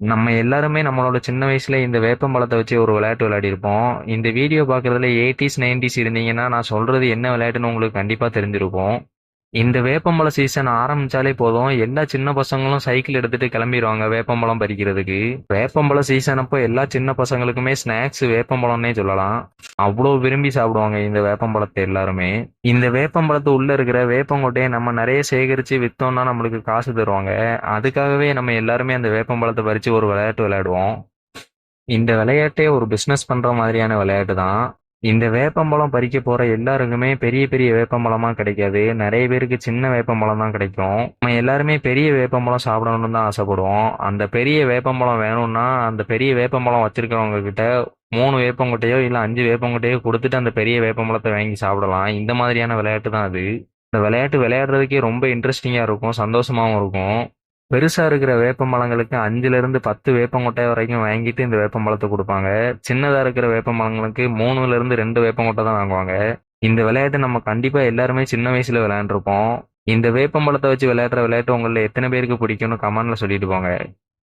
நம்ம எல்லாருமே நம்மளோட சின்ன வயசுல இந்த வேப்பம்பழத்தை வச்சு ஒரு விளையாட்டு விளையாடிருப்போம். இந்த வீடியோ பார்க்குறதுல எயிட்டிஸ் நைன்டிஸ் இருந்தீங்கன்னா, நான் சொல்றது என்ன விளையாட்டுன்னு உங்களுக்கு கண்டிப்பா தெரிஞ்சிருக்கும். இந்த வேப்பம்பழ சீசன் ஆரம்பிச்சாலே போதும், எல்லா சின்ன பசங்களும் சைக்கிள் எடுத்துட்டு கிளம்பிருவாங்க வேப்பம்பழம் பறிக்கிறதுக்கு. வேப்பம்பழ சீசன் அப்போ எல்லா சின்ன பசங்களுக்குமே ஸ்நாக்ஸ் வேப்பம்பழம்னே சொல்லலாம். அவ்வளோ விரும்பி சாப்பிடுவாங்க இந்த வேப்பம்பழத்தை எல்லாருமே. இந்த வேப்பம்பழத்து உள்ள இருக்கிற வேப்பங்கொட்டையை நம்ம நிறைய சேகரிச்சு வித்தோம்னா நம்மளுக்கு காசு தருவாங்க. அதுக்காகவே நம்ம எல்லாருமே அந்த வேப்பம்பழத்தை பறிச்சு ஒரு விளையாட்டு விளையாடுவோம். இந்த விளையாட்டே ஒரு பிஸ்னஸ் பண்ற மாதிரியான விளையாட்டு தான். இந்த வேப்பம்பழம் பறிக்க போற எல்லாருக்குமே பெரிய பெரிய வேப்பம்பழமா கிடைக்காது. நிறைய பேருக்கு சின்ன வேப்பம்பழம் தான் கிடைக்கும். நம்ம எல்லாருமே பெரிய வேப்பம்பழம் சாப்பிடணும்னு தான் ஆசைப்படுவோம். அந்த பெரிய வேப்பம்பழம் வேணும்னா, அந்த பெரிய வேப்பம்பழம் வச்சிருக்கிறவங்க கிட்ட மூணு வேப்பங்கொட்டையோ இல்ல 5 வேப்பங்கொட்டையோ கொடுத்துட்டு அந்த பெரிய வேப்பம்பழத்தை வாங்கி சாப்பிடலாம். இந்த மாதிரியான விளையாட்டு தான் அது. இந்த விளையாட்டு விளையாடுறதுக்கே ரொம்ப இன்ட்ரெஸ்டிங்கா இருக்கும். சந்தோஷமாவும் இருக்கும். பெருசா இருக்கிற வேப்பமரங்களுக்கு 5ல இருந்து 10 வேப்பங்கொட்டை வரைக்கும் வாங்கிட்டு இந்த வேப்பம்பழத்தை கொடுப்பாங்க சின்னதா இருக்கிற வேப்பமரங்களுக்கு 3ல இருந்து ரெண்டு வேப்பங்கொட்டை தான் வாங்குவாங்க. இந்த விளையாட்டு நம்ம கண்டிப்பா எல்லாருமே சின்ன வயசுல விளையாண்டுருப்போம். இந்த வேப்பம்பழத்தை வச்சு விளையாடுற விளையாட்டு உங்களில் எத்தனை பேருக்கு பிடிக்கும்னு கமெண்ட்ல சொல்லிட்டு போங்க.